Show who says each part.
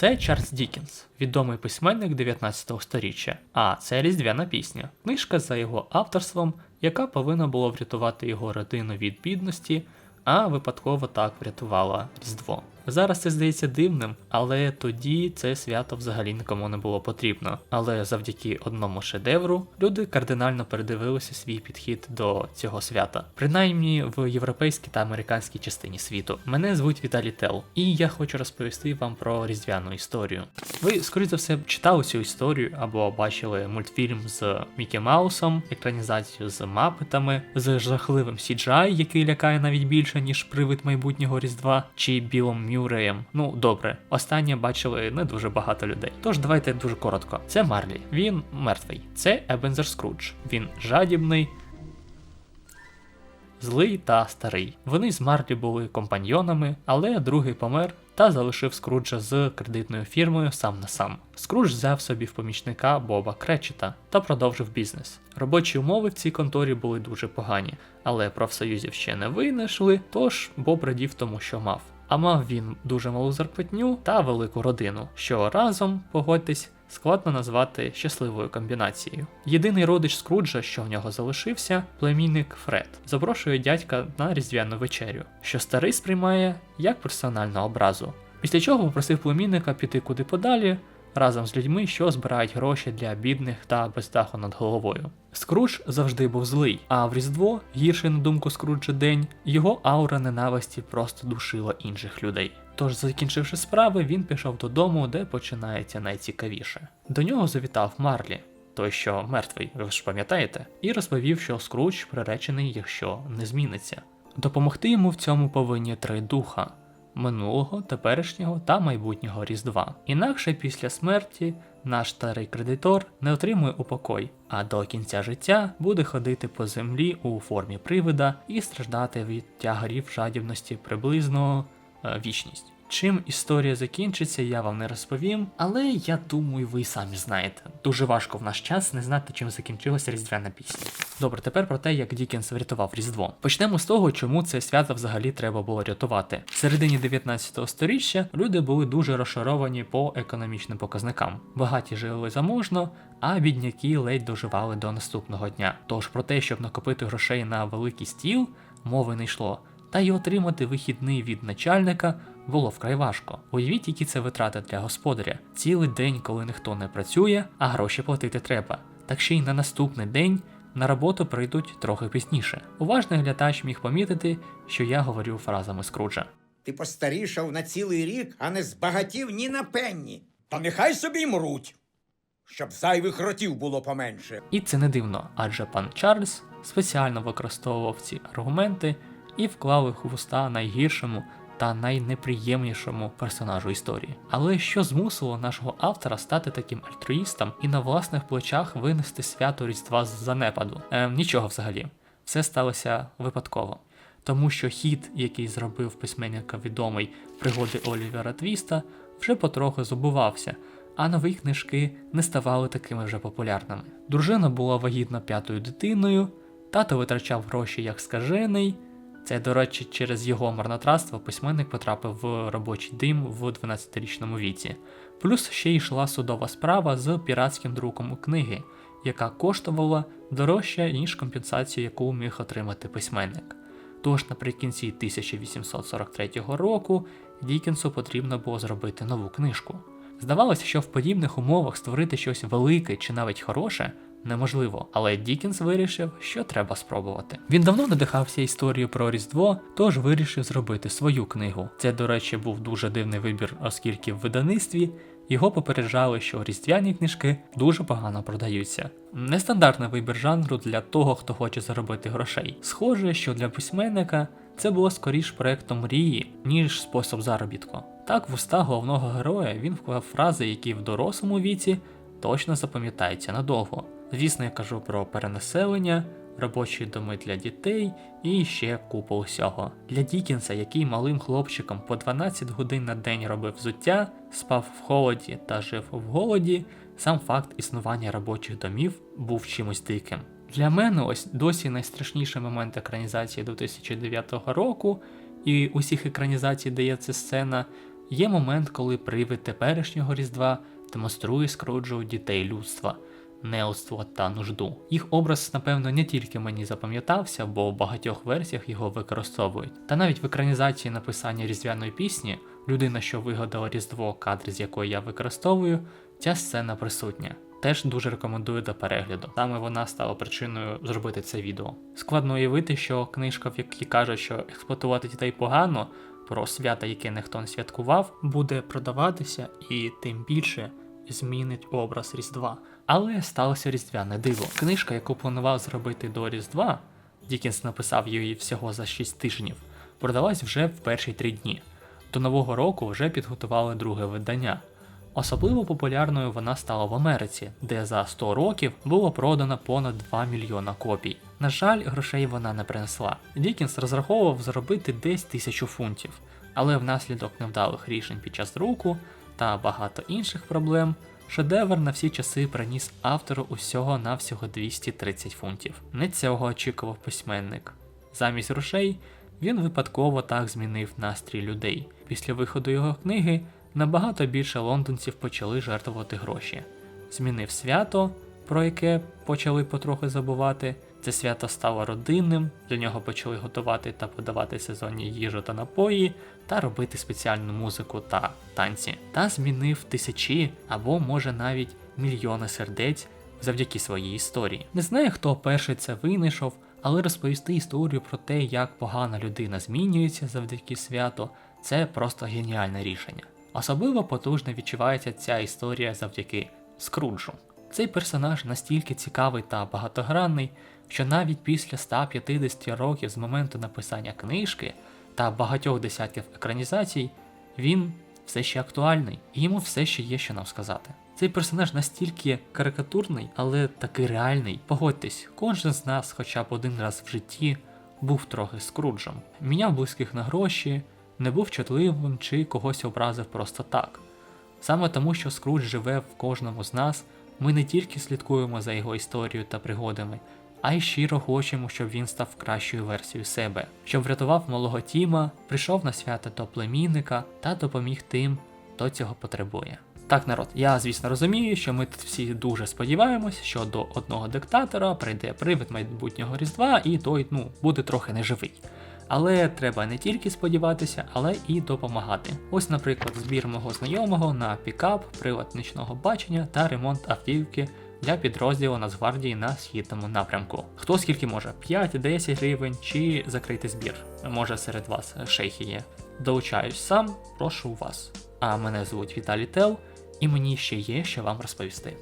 Speaker 1: Це Чарльз Дікінс, відомий письменник 19 століття. А це різдвяна пісня, книжка за його авторством, яка повинна була врятувати його родину від бідності, а випадково так врятувала Різдво. Зараз це здається дивним, але тоді це свято взагалі нікому не було потрібно. Але завдяки одному шедевру люди кардинально передивилися свій підхід до цього свята, принаймні в європейській та американській частині світу. Мене звуть Віталій Тел, і я хочу розповісти вам про різдвяну історію. Ви, скоріш за все, читали цю історію або бачили мультфільм з Мікі Маусом, екранізацію з мапетами, з жахливим CGI, який лякає навіть більше, ніж привид майбутнього Різдва, чи Білом Мюреєм. Ну добре, останнє бачили не дуже багато людей. Тож давайте дуже коротко. Це Марлі. Він мертвий. Це Ебензер Скрудж. Він жадібний. Злий та старий. Вони з Марлі були компаньйонами, але другий помер та залишив Скруджа з кредитною фірмою сам на сам. Скрудж взяв собі в помічника Боба Кречета та продовжив бізнес. Робочі умови в цій конторі були дуже погані, але профсоюзів ще не винайшли, тож Боб радів тому, що мав. А мав він дуже малу зарплатню та велику родину, що разом, погодьтесь, складно назвати щасливою комбінацією. Єдиний родич Скруджа, що в нього залишився, племінник Фред, запрошує дядька на різдвяну вечерю, що старий сприймає як персональну образу. Після чого попросив племінника піти куди подалі. Разом з людьми, що збирають гроші для бідних та без даху над головою. Скрудж завжди був злий, а в Різдво, гірший на думку Скруджа день, його аура ненависті просто душила інших людей. Тож, закінчивши справи, він пішов додому, де починається найцікавіше. До нього завітав Марлі, той, що мертвий, ви ж пам'ятаєте, і розповів, що Скрудж приречений, якщо не зміниться. Допомогти йому в цьому повинні три духа. Минулого, теперішнього та майбутнього Різдва. Інакше після смерті наш старий кредитор не отримує упокой, а до кінця життя буде ходити по землі у формі привида і страждати від тягарів жадібності приблизно е, вічність. Чим історія закінчиться, я вам не розповім, але я думаю, ви самі знаєте. Дуже важко в наш час не знати, чим закінчилася різдвяна пісня. Добре, тепер про те, як Дікенс врятував Різдво. Почнемо з того, чому це свято взагалі треба було рятувати. В середині 19 століття люди були дуже розшаровані по економічним показникам. Багаті жили заможно, а бідняки ледь доживали до наступного дня. Тож про те, щоб накопити грошей на великий стіл, мови не йшло. Та й отримати вихідний від начальника було вкрай важко. Уявіть, які це витрати для господаря. Цілий день, коли ніхто не працює, а гроші платити треба. Так ще й на наступний день на роботу прийдуть трохи пізніше. Уважний глядач міг помітити, що я говорю фразами Скруджа.
Speaker 2: Ти постарішав на цілий рік, а не збагатів ні на пенні. Та нехай собі мруть, щоб зайвих ротів було поменше.
Speaker 1: І це не дивно, адже пан Чарльз спеціально використовував ці аргументи і вклав їх у вуста найгіршому та найнеприємнішому персонажу історії. Але що змусило нашого автора стати таким альтруїстом і на власних плечах винести свято Різдва з занепаду? Е, нічого взагалі, все сталося випадково. Тому що хід, який зробив письменника відомий пригоди Олівера Твіста, вже потроху забувався, а нові книжки не ставали такими вже популярними. Дружина була вагітна п'ятою дитиною, тато витрачав гроші як скажений. Це, до речі, через його марнотратство письменник потрапив в робочий дим в 12-річному віці. Плюс ще йшла судова справа з піратським друком книги, яка коштувала дорожче, ніж компенсацію, яку міг отримати письменник. Тож наприкінці 1843 року Дікенсу потрібно було зробити нову книжку. Здавалося, що в подібних умовах створити щось велике чи навіть хороше неможливо, але Дікінс вирішив, що треба спробувати. Він давно надихався історією про Різдво, тож вирішив зробити свою книгу. Це, до речі, був дуже дивний вибір, оскільки в видавництві його попереджали, що різдвяні книжки дуже погано продаються. Нестандартний вибір жанру для того, хто хоче заробити грошей. Схоже, що для письменника це було скоріш проектом мрії, ніж спосіб заробітку. Так, в уста головного героя він вклав фрази, які в дорослому віці точно запам'ятаються надовго. Звісно, я кажу про перенаселення, робочі доми для дітей і ще купу усього. Для Дікінса, який малим хлопчиком по 12 годин на день робив взуття, спав в холоді та жив в голоді, сам факт існування робочих домів був чимось диким. Для мене ось досі найстрашніший момент екранізації 2009 року, і усіх екранізацій, де є ця сцена, Є момент, коли привид теперішнього Різдва демонструє Скруджу дітей людства, неоцтво та нужду. Їх образ, напевно, не тільки мені запам'ятався, бо в багатьох версіях його використовують. Та навіть в екранізації написання різдвяної пісні, людина, що вигадала Різдво, кадри з якої я використовую, ця сцена присутня. Теж дуже рекомендую до перегляду. Саме вона стала причиною зробити це відео. Складно уявити, що книжка, в якій каже, що експлуатувати дітей погано, про свята, яке ніхто не святкував, буде продаватися і тим більше змінить образ Різдва. Але сталося різдвяне диво. Книжка, яку планував зробити до Різдва, Дікінс написав її всього за 6 тижнів, продалась вже в перші три дні. До нового року вже підготували друге видання. Особливо популярною вона стала в Америці, де за 100 років було продано понад 2 мільйона копій. На жаль, грошей вона не принесла. Дікінс розраховував заробити десь тисячу фунтів, але внаслідок невдалих рішень під час друку та багато інших проблем, шедевр на всі часи приніс автору усього на всього 230 фунтів. Не цього очікував письменник. Замість грошей він випадково так змінив настрій людей. Після виходу його книги набагато більше лондонців почали жертвувати гроші. Змінив свято, про яке почали потрохи забувати. Це свято стало родинним, для нього почали готувати та подавати сезонні їжу та напої, та робити спеціальну музику та танці. Та змінив тисячі або може навіть мільйони сердець завдяки своїй історії. Не знаю, хто перший це винайшов, але розповісти історію про те, як погана людина змінюється завдяки святу, це просто геніальне рішення. Особливо потужно відчувається ця історія завдяки Скруджу. Цей персонаж настільки цікавий та багатогранний, що навіть після 150 років з моменту написання книжки та багатьох десятків екранізацій, він все ще актуальний, і йому все ще є що нам сказати. Цей персонаж настільки карикатурний, але таки реальний. Погодьтесь, кожен з нас хоча б один раз в житті був трохи скруджем, міняв близьких на гроші, не був чутливим чи когось образив просто так. Саме тому, що Скрудж живе в кожному з нас, ми не тільки слідкуємо за його історією та пригодами, а й щиро хочемо, щоб він став кращою версією себе, щоб врятував малого Тіма, прийшов на свято до племінника та допоміг тим, хто цього потребує. Так, народ, я звісно розумію, що ми тут всі дуже сподіваємось, що до одного диктатора прийде привид майбутнього Різдва, і той ну буде трохи неживий. Але треба не тільки сподіватися, але і допомагати. Ось, наприклад, збір мого знайомого на пікап, привод нічного бачення та ремонт автівки для підрозділу Нацгвардії на східному напрямку. Хто скільки може? 5-10 гривень чи закрити збір. Може серед вас шейхи є. Долучаюсь сам, прошу вас. А мене звуть Віталій Тел, і мені ще є що вам розповісти.